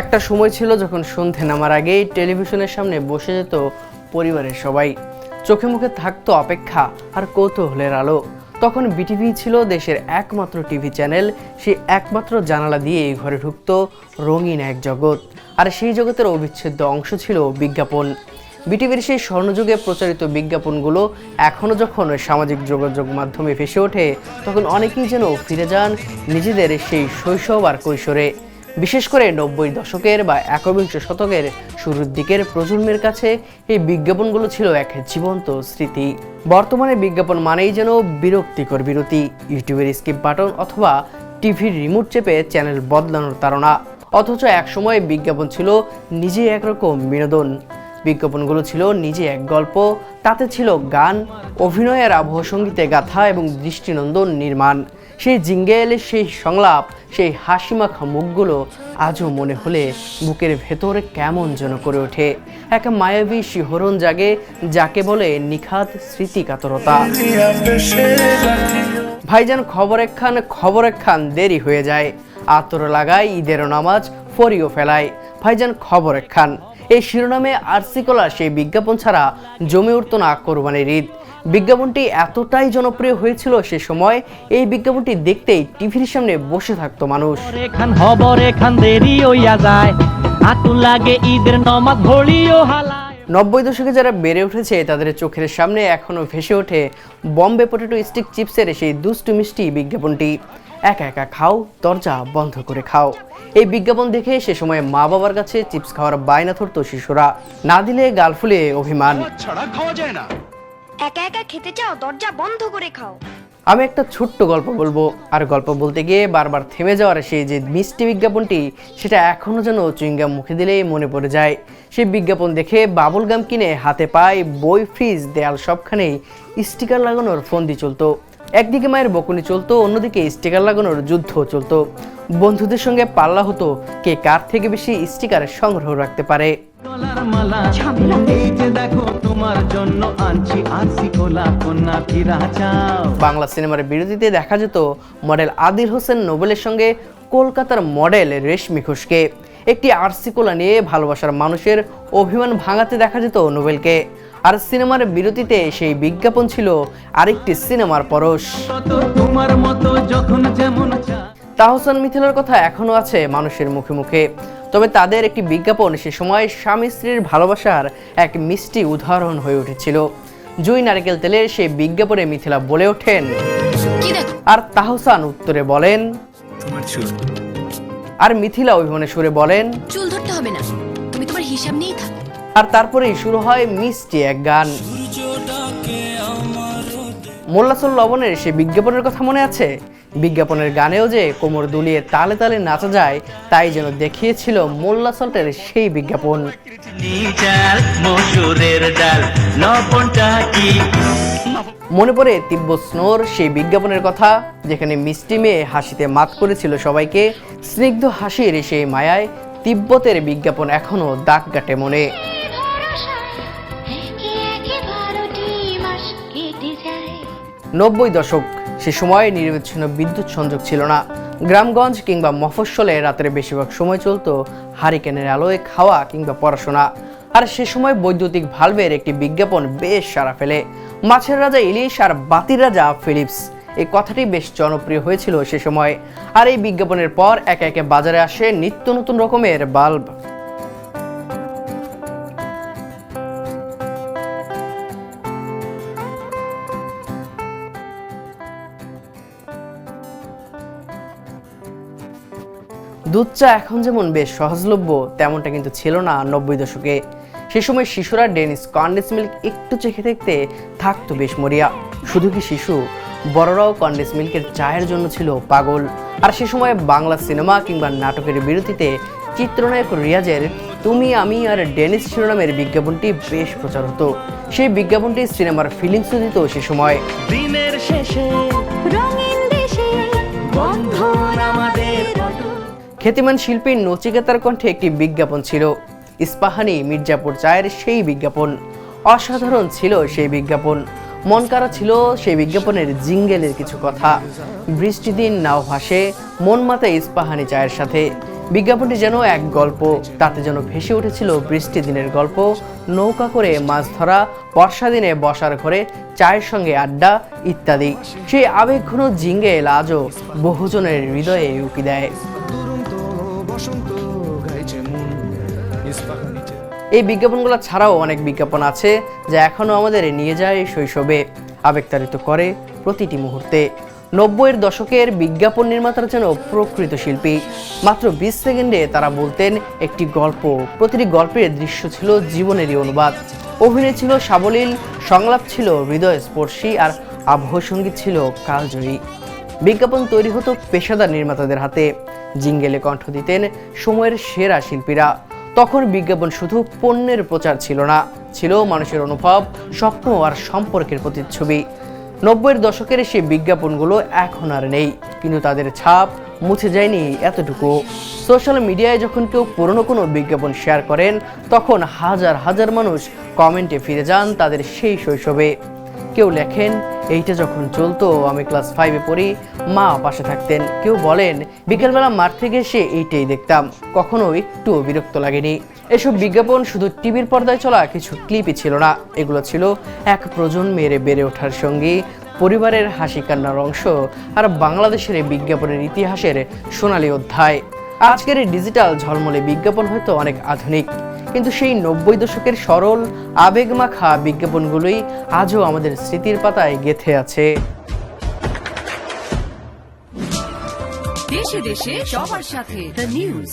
একটা সময় ছিল যখন সন্ধে নামার আগেই টেলিভিশনের সামনে বসে যেত পরিবারের সবাই। চোখে মুখে থাকতো অপেক্ষা আর কৌতূহলের আলো। তখন বিটিভি ছিল দেশের একমাত্র টিভি চ্যানেল সেই একমাত্র জানালা দিয়ে এই ঘরে ঢুকত রঙিন এক জগৎ। আর সেই জগতের অবিচ্ছেদ্য অংশ ছিল বিজ্ঞাপন। বিটিভির সেই স্বর্ণযুগে প্রচারিত বিজ্ঞাপনগুলো এখনও যখন সামাজিক যোগাযোগ মাধ্যমে ভেসে ওঠে, তখন অনেকেই যেন ফিরে যান নিজেদের সেই শৈশব আর কৈশোরে। বিশেষ করে নব্বই দশকের বা একবিংশ শতকের শুরুর দিকের প্রজন্মের কাছে এই বিজ্ঞাপনগুলো ছিল এক জীবন্ত স্মৃতি। বর্তমানে বিজ্ঞাপন মানেই যেন বিরক্তিকর বিরতি। ইউটিউবের স্কিপ বাটন অথবা টিভির রিমোট চেপে চ্যানেল বদলানোর তারা অথচ একসময় বিজ্ঞাপন ছিল নিজেই একরকম বিনোদন। বিজ্ঞাপনগুলো ছিল নিজে এক গল্প, তাতে ছিল গান অভিনয়ের আবহ সঙ্গীতে গাথা এবং দৃষ্টিনন্দন নির্মাণ। সেই জিঙ্গেল, সেই সংলাপ, সেই হাসিমাখা মুখগুলো আজও মনে হলে বুকের ভেতরে কেমন যেন করে ওঠে। এক মায়াবী শিহরণ জাগে, যাকে বলে নিখাত স্মৃতিকাতরতা। ভাইজান খবর একখান খবর একখান দেরি হয়ে যায়। আতর লাগায় ঈদের নামাজ ফরিও ফেলায়। ভাইজান খবর একখান এই শিরোনামে আরসিকলা সেই বিজ্ঞাপন ছাড়া জমে উঠত না কোরবানির ঈদ। বিজ্ঞাপনটি এতটাই জনপ্রিয় হয়েছিল সে সময় এই বিজ্ঞাপনটি দেখতেই টিভির সামনে বসে থাকতো মানুষ। এখান হবর এখান দেরি হইয়া যায়। আতুল লাগে ঈদের নমাজ ঘড়িও হালায়। নব্বই দশকে যারা বেড়ে উঠেছে তাদের চোখের সামনে এখনও ভেসে ওঠে বম্বে পটেটো স্টিক চিপসের সেই দুষ্টু মিষ্টি বিজ্ঞাপনটি। একা একা খাও দরজা বন্ধ করে খাও। এই বিজ্ঞাপন দেখে সে সময় মা বাবার কাছে চিপস খাওয়ার বায়না ধরতো শিশুরা। না দিলে গাল ফুলে অভিমান। একা একা খেতে চাও দরজা বন্ধ করে খাও। আমি একটা ছোট্ট গল্প বলব। আর গল্প বলতে গিয়ে বারবার থেমে যাওয়ার সেই যে মিষ্টি বিজ্ঞাপনটি সেটা এখনও যেন চুইংগাম মুখে দিলেই মনে পড়ে যায়। সেই বিজ্ঞাপন দেখে বাবুল গাম কিনে হাতে পায় বই ফ্রিজ দেয়াল সবখানেই স্টিকার লাগানোর ফন্দি চলতো। একদিকে মায়ের বকুনি চলতো অন্যদিকে স্টিকার লাগানোর যুদ্ধ চলতো। বন্ধুদের সঙ্গে পাল্লা হতো কে কার থেকে বেশি স্টিকার সংগ্রহ রাখতে পারে। বাংলা সিনেমার বিরতিতে দেখা যেত মডেল আদিল হোসেন নোবেলের সঙ্গে কলকাতার মডেল রেশমি ঘোষকে। একটি আরসি কোলা নিয়ে ভালোবাসার মানুষের অভিমান ভাঙাতে দেখা যেত নোবেলকে। আর সিনেমার বিরতিতে সেই বিজ্ঞাপন ছিল আরেকটি সিনেমার পরশ। কত তোমার মতো যখন যেমন তাহসান মিথিলার কথা এখনও আছে মানুষের মুখে মুখে। তবে তাদের একটি বিজ্ঞাপন সে সময় স্বামী স্ত্রীর ভালোবাসার এক মিষ্টি উদাহরণ হয়ে উঠেছিল। জুই নারকেল তেলের সেই বিজ্ঞাপনে মিথিলা বলে ওঠেন। আর তাহসান উত্তরে বলেন আর মিথিলা অভিমানে সুরে বলেন চুল ধরতে হবে না তুমি তোমার হিসাব নিয়েই থাকো। আর তারপরেই শুরু হয় মিষ্টি এক গান। মোল্লাসুল লবণের সে বিজ্ঞাপনের কথা মনে আছে? বিজ্ঞাপনের গানেও যে কোমর দুলিয়ে তালে তালে নাচা যায়, তাই যেন দেখিয়েছিল মোল্লা সল্টের সেই বিজ্ঞাপন। মনে পড়ে তিব্ব স্নোর, সেই বিজ্ঞাপনের কথা, যেখানে মিষ্টি মেয়ে হাসিতে মাত করেছিল সবাইকে। স্নিগ্ধ হাসির সেই মায়ায় তিব্বতের বিজ্ঞাপন এখনও দাগ কাটে মনে। নব্বই দশক সে সময় নিরবিচ্ছিন্ন বিদ্যুৎ সংযোগ ছিল না। গ্রামগঞ্জ কিংবা মফস্বলে রাতের বেশিরভাগ সময় চলত হারিকেনের আলোয় খাওয়া কিংবা পড়াশোনা। আর সে সময় বৈদ্যুতিক ভালভের একটি বিজ্ঞাপন বেশ সারা ফেলে। মাছের রাজা ইলিশ আর বাতির রাজা ফিলিপস। এই কথাটি বেশ জনপ্রিয় হয়েছিল সে সময়। আর এই বিজ্ঞাপনের পর একে একে বাজারে আসে নিত্য নতুন রকমের বাল্ব। দুধ চা এখন যেমন বেশ সহজলভ্য, তেমনটা কিন্তু ছিল না নব্বই দশকে। সে সময় শিশুরা ডেনিস কন্ডেন্স মিল্ক একটু চেখে দেখতে থাকতো বেশ মরিয়া। শুধু কি শিশু? বড়রাও কন্ডেন্স মিল্কের চায়ের জন্য ছিল পাগল। আর সে সময় বাংলা সিনেমা কিংবা নাটকের বিরতিতে চিত্রনায়ক রিয়াজের তুমি, আমি আর ডেনিস শিরোনামের বিজ্ঞাপনটি বেশ প্রচার হতো। সেই বিজ্ঞাপনটি সিনেমার ফিলিংসও দিত সে সময়। দিনের শেষে খ্যাতিমান শিল্পী নচিকেতার কণ্ঠে একটি বিজ্ঞাপন ছিল। ইস্পাহানি মির্জাপুর চায়ের সেই বিজ্ঞাপন। অসাধারণ ছিল সেই বিজ্ঞাপন। মন কারা ছিল সেই বিজ্ঞাপনের জিঙ্গেলের কিছু কথা। বৃষ্টি দিন নাও ভাসে, মন মাতে ইস্পাহানি চায়ের সাথে। বিজ্ঞাপনটি যেন এক গল্প, তাতে যেন ভেসে উঠেছিল বৃষ্টি দিনের গল্প। নৌকা করে মাছ ধরা, বর্ষা দিনে বসার ঘরে, চায়ের সঙ্গে আড্ডা ইত্যাদি। সেই আবেগঘন জিঙ্গেল আজও বহুজনের হৃদয়ে উকি দেয়। এই বিজ্ঞাপনগুলো ছাড়াও অনেক বিজ্ঞাপন আছে যা এখনও আমাদের নিয়ে যায় শৈশবে। আবেগতাড়িত করে প্রতিটি মুহূর্তে। নব্বইয়ের দশকের বিজ্ঞাপন নির্মাতারা যেন প্রকৃত শিল্পী। মাত্র বিশ সেকেন্ডে তারা বলতেন একটি গল্প। প্রতিটি গল্পের দৃশ্য ছিল জীবনেরই অনুবাদ। অভিনয় ছিল সাবলীল, সংলাপ ছিল হৃদয়স্পর্শী আর আবহ সংগীত ছিল কালজয়ী। বিজ্ঞাপন তৈরি হতো পেশাদার নির্মাতাদের হাতে। জিঙ্গেলে কণ্ঠ দিতেন সময়ের সেরা শিল্পীরা। তখন বিজ্ঞাপন শুধু পণ্যের প্রচার ছিল না, ছিল মানুষের অনুভব, স্বপ্ন আর সম্পর্কের প্রতিচ্ছবি। নব্বইয়ের দশকের সেই বিজ্ঞাপনগুলো এখন আর নেই, কিন্তু তাদের ছাপ মুছে যায়নি এতটুকু। সোশ্যাল মিডিয়ায় যখন কেউ পুরনো কোনো বিজ্ঞাপন শেয়ার করেন, তখন হাজার হাজার মানুষ কমেন্টে ফিরে যান তাদের সেই শৈশবে। কেউ লেখেন এইটা যখন চলতো, আমি ক্লাস ফাইভে পড়ি, মা পাশে থাকতেন। কেউ বলেন, বিকেলবেলা মাঠ থেকে এসে এইটাই দেখতাম। কখনো একটু বিরক্ত লাগেনি। এসব বিজ্ঞাপন শুধু টিভির পর্দায় চলা কিছু ক্লিপই ছিল না। এগুলো ছিল এক প্রজন্মের বেড়ে ওঠার সঙ্গী, পরিবারের হাসি কান্নার অংশ, আর বাংলাদেশের বিজ্ঞাপনের ইতিহাসের সোনালী অধ্যায়। আজকের ডিজিটাল ঝলমলে বিজ্ঞাপন হয়তো অনেক আধুনিক। কিন্তু সেই নব্বই দশকের সরল, আবেগমাখা বিজ্ঞাপনগুলোই আজও আমাদের স্মৃতির পাতায় গেথে আছে। দেশে দেশে সবার সাথে দ্য নিউজ